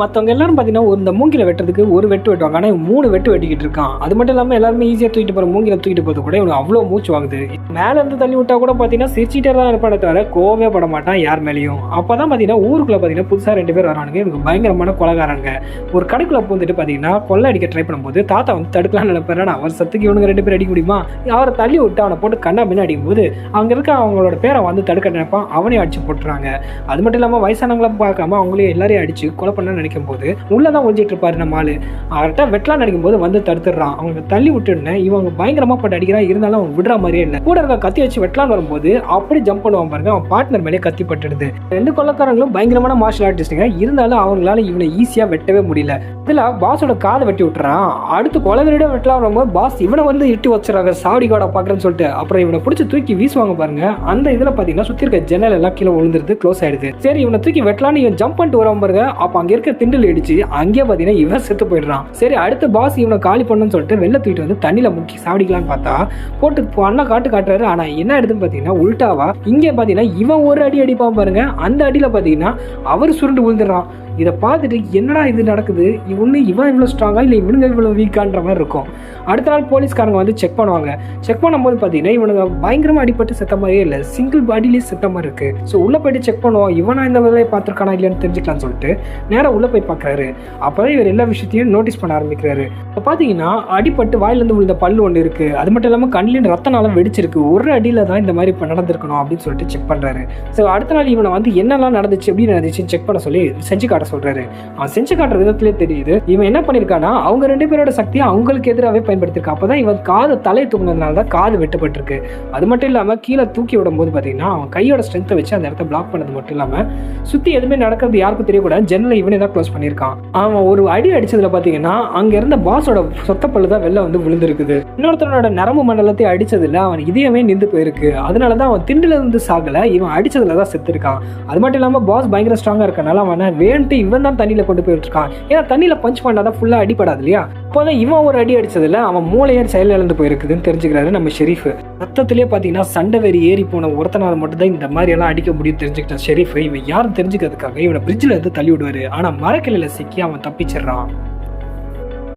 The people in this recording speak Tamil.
மற்றவங்க எல்லாரும் பார்த்தீங்கன்னா இந்த மூங்கில வெட்டுறதுக்கு ஒரு வெட்டு வெட்டுவாங்க. ஆனால் மூணு வெட்டு வெட்டிக்கிட்டு இருக்கான். அது மட்டும் இல்லாமல் எல்லாருமே ஈஸியாக தூக்கிட்டு போகிற மூங்கில தூக்கிட்டு போகிறது கூட இவனுக்கு அவ்வளோ மூச்சு வாங்குது. மேலே இருந்து தள்ளி விட்டா கூட பார்த்தீங்கன்னா சிரிச்சிட்டே தான் இருப்பானே தவிர கோவே பட மாட்டான் யார் மேலேயும். அப்போ தான் பார்த்தீங்கன்னா ஊருக்குள்ளே பார்த்தீங்கன்னா புதுசாக ரெண்டு பேர் வரானுங்க. இவங்க பயங்கரமான கொலகாரங்க. ஒரு கடைக்குள்ளே பூந்துட்டு பார்த்தீங்கன்னா கொள்ளை அடிக்க ட்ரை பண்ணும்போது தாத்தா வந்து தடுக்கலாம்னு நினைப்பாரு. அவர் சத்துக்கு இவனுங்க ரெண்டு பேர் அடிக்க முடியுமா? அவரை தள்ளி விட்டு அவனை போட்டு கண்ணா முன்னாடி அடிக்கும் போது அங்கே இருக்க அவங்களோட பேரை வந்து தடுக்க நினைப்பான். அவனையும் அடிச்சு போட்டுறாங்க. அது மட்டும் இல்லாமல் வயசானவங்களாம் பார்க்காம அவங்களையும் எல்லாரையும் அடிச்சு கொலை பண்ண நினைக்கும் போது உள்ளதான் ஒழிஞ்சிட்டு இருப்பாரு நம்ம ஆளு. அவர்கிட்ட வெட்டலாம் நினைக்கும் போது வந்து தடுத்துடுறான். அவங்க தள்ளி விட்டுன்னு இவங்க பயங்கரமா போட்டு அடிக்கிறான். இருந்தாலும் அவன் விடுற மாதிரியே இல்லை. கூட இருக்க கத்தி வச்சு வெட்டலான்னு வரும்போது அப்படி ஜம்ப் பண்ணுவான் பாருங்க அவன் பார்ட்னர் மேலே கத்தி பட்டுடுது. ரெண்டு கொள்ளக்காரங்களும் பயங்கரமான மார்ஷல் ஆர்டிஸ்ட்டுங்க இருந்தாலும் அவங்களால இவனை ஈஸியா வெட்டவே முடியல. இதுல பாஸோட காதை வெட்டி விட்டுறான். அடுத்து கொலவரிட வெட்டலாம் வரும்போது பாஸ் இவனை வந்து இட்டு வச்சுறாங்க சாவடி கோட பாக்குறேன்னு சொல்லிட்டு. அப்புறம் இவனை பிடிச்சி தூக்கி வீசுவாங்க பாருங்க. அந்த இதுல பாத்தீங்கன்னா சுத்தி இருக்க ஜன்னல் எல்லாம் கீழே விழுந்துருது க்ளோஸ் ஆயிடுது. சரி இவனை தூக்கி வெட்டலான்னு இவன் ஜம்ப் பண்ணிட்டு வரவன் பாருங்க. அப்ப அங்க இருக்க இருக்க திண்டில் இடிச்சு அங்கே பாத்தீங்கன்னா இவன் செத்து போயிடுறான். சரி அடுத்த பாஸ் இவனை காலி பண்ணுன்னு சொல்லிட்டு வெளில தூக்கிட்டு வந்து தண்ணியில முக்கி சாப்பிடிக்கலான்னு பார்த்தா போட்டு அண்ணா காட்டு காட்டுறாரு. ஆனா என்ன எடுத்துன்னு பாத்தீங்கன்னா உல்டாவா? இங்கே பாத்தீங்கன்னா இவன் ஒரு அடி அடிப்பான் பாருங்க. அந்த அடியில பாத்தீங்கன்னா அவர் சுருண்டு விழுந்துடுறான். இதை பார்த்துட்டு என்னடா இது நடக்குது? இவனு இவன் இவ்வளோ ஸ்ட்ராங்காக இல்லை இவனுங்க இவ்வளோ வீக்கான்ற மாதிரி இருக்கும். அடுத்த நாள் போலீஸ்காரங்க வந்து செக் பண்ணுவாங்க. செக் பண்ணும்போது பார்த்தீங்கன்னா இவனுங்க பயங்கரமாக அடிப்பட்டு செத்த மாதிரியே இல்லை. சிங்கிள் பாடியிலே செத்த மாதிரி இருக்குது ஸோ உள்ளே போயிட்டு செக் பண்ணுவோம். இவனா இந்த வேலையை பார்த்துருக்கானா இல்லையான்னு தெரிஞ்சுக்கலாம்னு சொல்லிட்டு நேராக உள்ளே போய் பார்க்குறாரு அப்போதான் இவர் எல்லா விஷயத்தையும் நோட்டீஸ் பண்ண ஆரம்பிக்கிறாரு. இப்போ பார்த்தீங்கன்னா அடிப்பட்டு வாயிலேருந்து விழுந்த பல்லு ஒன்று இருக்கு. அது மட்டும் இல்லாமல் கண்ணிலேருந்து ரத்த வெடிச்சிருக்கு. ஒரு அடியில் தான் இந்த மாதிரி இப்போ நடந்திருக்கணும் அப்படின்னு சொல்லிட்டு செக் பண்ணுறாரு ஸோ அடுத்த நாள் இவனை வந்து என்னெல்லாம் நடந்துச்சு எப்படி நடந்துச்சுன்னு செக் பண்ண சொல்லி செஞ்சு காட்ட சொல்றாரு. அவன் செஞ்சு காட்டுற விதத்திலே தெரியுது. இவன் என்ன பண்ணியிருக்கானா அவங்க ரெண்டு பேரோட சக்தியை அவங்களுக்கு எதிராகவே பயன்படுத்திருக்கான் அப்பதான் இவன் காது தலை தூங்கினதுனால தான் காது வெட்டப்பட்டிருக்கு. அது மட்டும் இல்லாம கீழே தூக்கி விடும்போது பாத்தீங்கன்னா அவன் கையோட ஸ்ட்ரென்த்தை வச்சு அந்த இடத்த பிளாக் பண்ணது மட்டும் இல்லாமல் சுத்தி எதுவுமே நடக்கிறது யாருக்கும் தெரியக்கூடாது. ஜன்னலை இவனே தான் க்ளோஸ் பண்ணியிருக்கான். அவன் ஒரு அடி அடிச்சதுல பாத்தீங்கன்னா அங்க இருந்த பாஸோட சொத்த பல்லு தான் வெளில வந்து விழுந்திருக்குது. இன்னொருத்தனோட நரம்பு மண்டலத்தை அடிச்சதுல அவன் இதயமே நின்று போயிருக்கு. அதனால தான் அவன் திண்டுல இருந்து சாகல இவன் அடிச்சதுல தான் செத்துருக்கான். அது மட்டும் இல்லாம பாஸ் பயங்கர ஸ்ட்ராங்கா இருக்கனால அவனை வேண்ட்டு இவன் தான் தண்ணியில கொண்டு போயிட்டு இருக்கான் ஏன்னா தண்ணியில பஞ்ச் பண்ணாதான் ஃபுல்லா அடிப்படாது இல்லையா? அப்போதான் இவன் ஒரு அடி அடிச்சதுல அவன் மூளையே செயல் இழந்து போயிருக்குதுன்னு தெரிஞ்சுக்கிறாரு நம்ம ஷெரீஃப். ரத்தத்திலே பார்த்தீங்கன்னா சண்டை வெறி ஏறி போன ஒருத்தனால் மட்டும்தான் இந்த மாதிரி எல்லாம் அடிக்க முடியும் தெரிஞ்சுக்கிட்டான் ஷெரீஃப். இவன் யாரும் தெரிஞ்சுக்கிறதுக்காக இவனை பிரிட்ஜில் இருந்து தள்ளி விடுவாரு. ஆனால் மரக்கிளையில் சிக்கி அவன் தப்பிச்சிடுறான்.